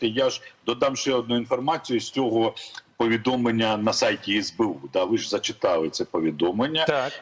Я ж додам ще одну інформацію з цього повідомлення на сайті СБУ. Да, ви ж зачитали це повідомлення. Так.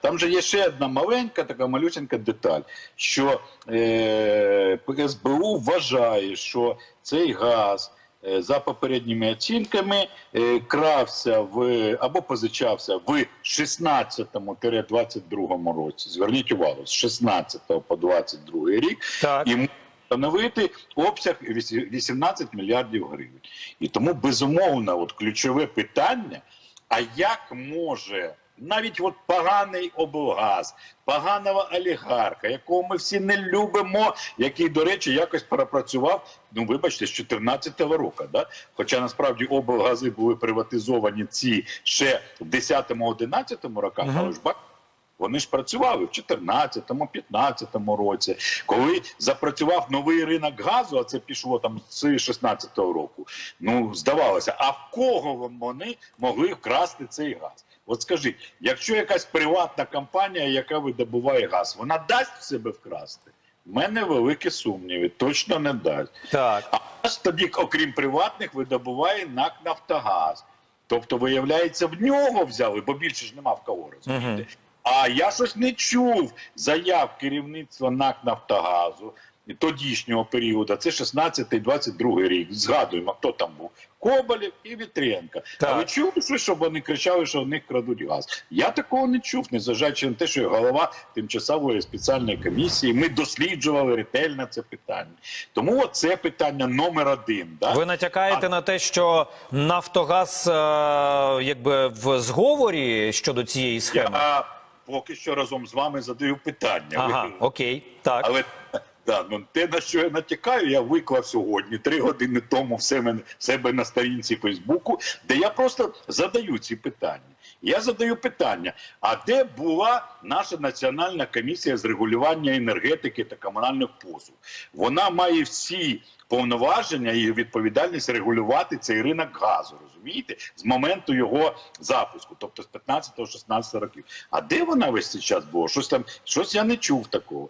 Там же є ще одна маленька, така малюсенька деталь, що е, СБУ вважає, що цей газ е, за попередніми оцінками е, крався в або позичався в 16-22 році. Зверніть увагу, з 16 по 22 рік Так. і становити обсяг вісі- 18 мільярдів гривень. І тому безумовно, от ключове питання: а як може навіть от поганий облгаз, поганого олігарха, якого ми всі не любимо, який, до речі, якось пропрацював, ну вибачте, з 14-го року. Да? Хоча насправді облгази були приватизовані ці ще в 10-11 роках, але ж бачите, вони ж працювали в 14-му, 15-му році. Коли запрацював новий ринок газу, а це пішло там з 16-го року. Ну здавалося, а в кого вони могли вкрасти цей газ? От скажіть, якщо якась приватна компанія, яка видобуває газ, вона дасть в себе вкрасти? У мене великі сумніви, точно не дасть. Так. А аж тоді, окрім приватних, видобуває НАК Нафтогаз. Тобто, виявляється, в нього взяли, бо більше ж нема в кого розумієте. Мгм. А я щось не чув заяв керівництва НАК Нафтогазу тодішнього періоду. Це 16-22 рік. Згадуємо, хто там був. Коболєв і Вітренко. Так. А ви чули, щоб вони кричали, що в них крадуть газ? Я такого не чув, незважаючи на те, що я голова тимчасової спеціальної комісії. Ми досліджували ретельно це питання. Тому це питання номер один. Да? Ви натякаєте А- на те, що Нафтогаз е, якби в зговорі щодо цієї схеми? Я поки що разом з вами задаю питання. Ага, Ви- окей, так. Але да, ну те, на що я натякаю, я виклав сьогодні, три години тому в себе, в себе на сторінці Фейсбуку, де я просто задаю ці питання. Я задаю питання: а де була наша національна комісія з регулювання енергетики та комунальних послуг? Вона має всі повноваження і відповідальність регулювати цей ринок газу. Розумієте, з моменту його запуску, тобто з 15-16 років. А де вона весь цей час була? Щось там, щось я не чув такого.